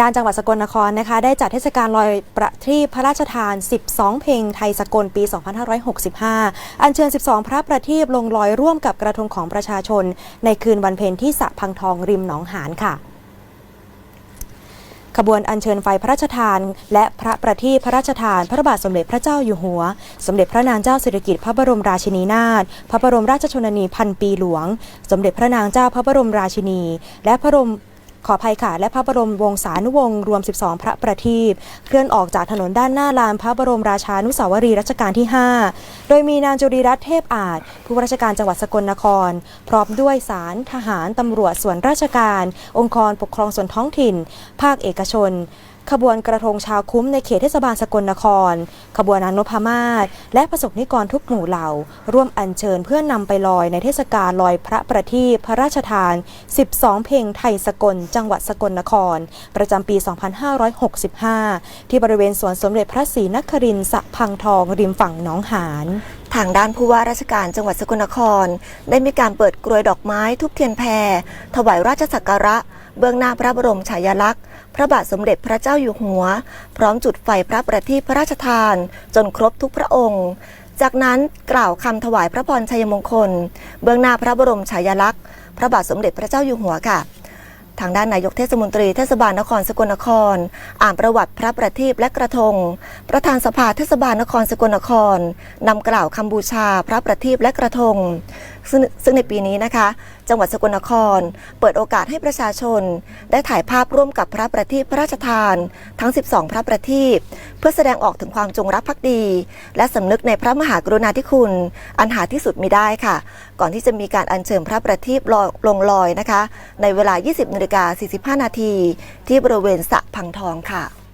ด้านจังหวัดสกลนครนะคะ ได้จัดเทศกาลลอยประทีปพระราชทาน 12 เพลงไทยสกลปี 2565 อัญเชิญ 12 พระประทีปลงลอยร่วมกับกระทงของประชาชน ในคืนวันเพ็ญที่สะพังทองริมหนองหานค่ะขบวนอัญเชิญไฟพระราชทาน และพระประทีปพระราชทาน พระบาทสมเด็จพระเจ้าอยู่หัว สมเด็จพระนางเจ้าสิริกิติ์พระบรมราชินีนาถพระบรมราชชนนีพันปีหลวง สมเด็จพระนางเจ้าพระบรมราชินี และพระบรม ขออภัยค่ะ และพระบรมวงศานุวงศ์รวม 12 พระประทีปเคลื่อนออกจากถนนด้านหน้าลานพระบรมราชานุสาวรีย์รัชกาลที่ 5 โดยมีนางจุรีรัตน์เทพอาจ ผู้ว่าราชการจังหวัดสกลนคร พร้อมด้วยสารทหารตำรวจส่วนราชการ องค์กรปกครองส่วนท้องถิ่น ภาคเอกชน ขบวนกระทงชาวคุ้มในเขตเทศบาลสกลนคร ขบวนนานพมาศและประสบนิกรทุกหมู่เหล่า ร่วมอัญเชิญเพื่อนำไปลอยในเทศกาลลอยพระประทีปพระราชทาน 12 เพลงไทยสกล จังหวัดสกลนคร ประจำปี 2565 ที่บริเวณสวนสมเด็จพระศรีนครินทร์สะพังทองริมฝั่งหนองหานทางด้านผู้ว่าราชการจังหวัดสกลนคร ได้มีการเปิดกรวยดอกไม้ทุบเทียนแพรถวายราชสักการะ เบื้องหน้าพระบรมฉายาลักษณ์ พระบาทสมเด็จพระเจ้าอยู่หัว พร้อมจุดไฟพระประทีปพระราชทาน จนครบทุกพระองค์ จากนั้นกล่าวคำถวายพระพรชัยมงคล เบื้องหน้าพระบรมฉายาลักษณ์ พระบาทสมเด็จพระเจ้าอยู่หัวค่ะทางด้านนายกเทศมนตรีเทศบาลนครสกลนคร อ่านประวัติพระประทีปและกระทง ประธานสภาเทศบาลนครสกลนครนำกล่าวคำบูชาพระประทีปและกระทง ซึ่งซึ่งในปีนี้นะคะ จังหวัดสกลนคร เปิดโอกาสให้ประชาชน ได้ถ่ายภาพร่วมกับพระประทีปพระราชทาน ทั้ง 12 พระประทีปเพื่อแสดงออกถึงความจงรักภักดี และสำนึกในพระมหากรุณาธิคุณ อันหาที่สุดมิได้ค่ะ ก่อนที่จะมีการอัญเชิญพระประทีปลอยลงลอยนะคะ ในเวลา 20นาฬิกา45 นาทีที่บริเวณสะพังทองค่ะ